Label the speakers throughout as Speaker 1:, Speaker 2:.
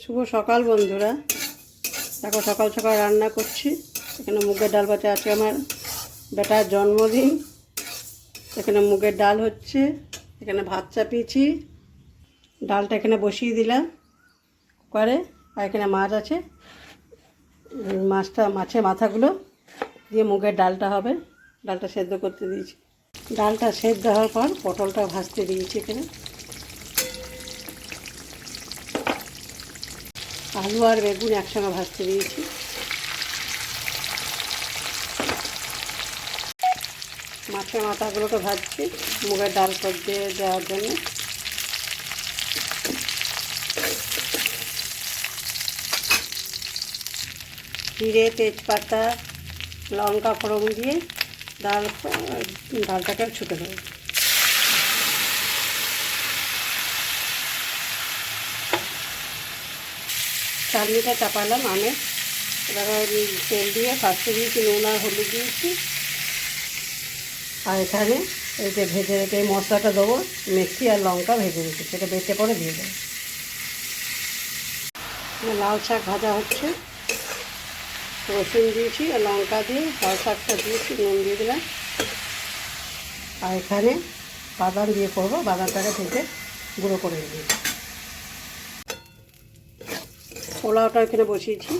Speaker 1: শুভ সকাল বন্ধুরা। দেখো সকাল সকাল রান্না করছি। এখানে মুগের ডাল বাটা আছে আমার। বেটার জন্মদিন। এখানে মুগের ডাল হচ্ছে। এখানে ভাত চাপিয়েছি। ডালটা এখানে বসিয়ে দিলাম কুকারে। আর এখানে মাছ আছে। মাছটা, মাছের মাথাগুলো দিয়ে মুগের ডালটা হবে। ডালটা সেদ্ধ করতে দিয়েছি। ডালটা সেদ্ধ হওয়ার পর পটলটা ভাজতে দিয়েছি এখানে। আলু আর বেগুন একসঙ্গে ভাজতে দিয়েছি। মাছের মাথাগুলোকে ভাজছি, মুগের ডাল করতে দেওয়ার জন্য। জিরে, তেজপাতা, লঙ্কা ফোড়ন দিয়ে ডাল, ডালটাকে ছুটে দেবো। চাটনিটা চাপালাম, আমের। এবার তেল দিয়ে ফার্স্টে দিয়েছি নুন আর হলুদ দিয়েছি। আর এখানে এই যে ভেজে রেখে মশলাটা দেবো, মেথি আর লঙ্কা ভেজে রেখেছি সেটা বেটে পরে দিয়ে দেবো। লাল শাক ভাজা হচ্ছে। রসুন দিয়েছি, আর লঙ্কা দিয়ে লাল শাকটা দিয়েছি, নুন দিয়ে দিলাম। আর এখানে বাদাম দিয়ে করব, বাদামটাকে ভেজে গুঁড়ো করে দিয়েছি পোলাওটা এখানে বসিয়েছি।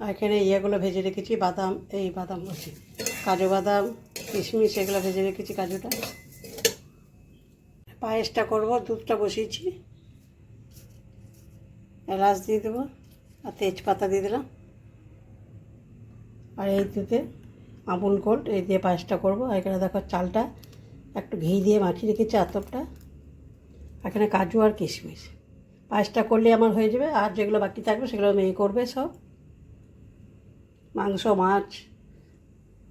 Speaker 1: আর এখানে ইয়েগুলো ভেজে রেখেছি, বাদাম, এই বাদাম বলছি কাজু বাদাম, কিশমিশ, এগুলো ভেজে রেখেছি কাজুটা। পায়েসটা করব, দুধটা বসিয়েছি। এলাচ দিয়ে দেবো আর তেজপাতা দিয়ে দিলাম। আর এই দুধে আমুল গোল্ড, এই দিয়ে পায়েসটা করব। আর এখানে দেখো চালটা একটু ঘি দিয়ে মাখিয়ে রেখেছি আতপটা। এখানে কাজু আর কিশমিশ। পায়েসটা করলে আমার হয়ে যাবে। আর যেগুলো বাকি থাকবে সেগুলো মেয়ে করবে সব। মাংস, মাছ,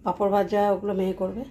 Speaker 1: পাঁপড় ভাজা, ওগুলো মেয়ে করবে।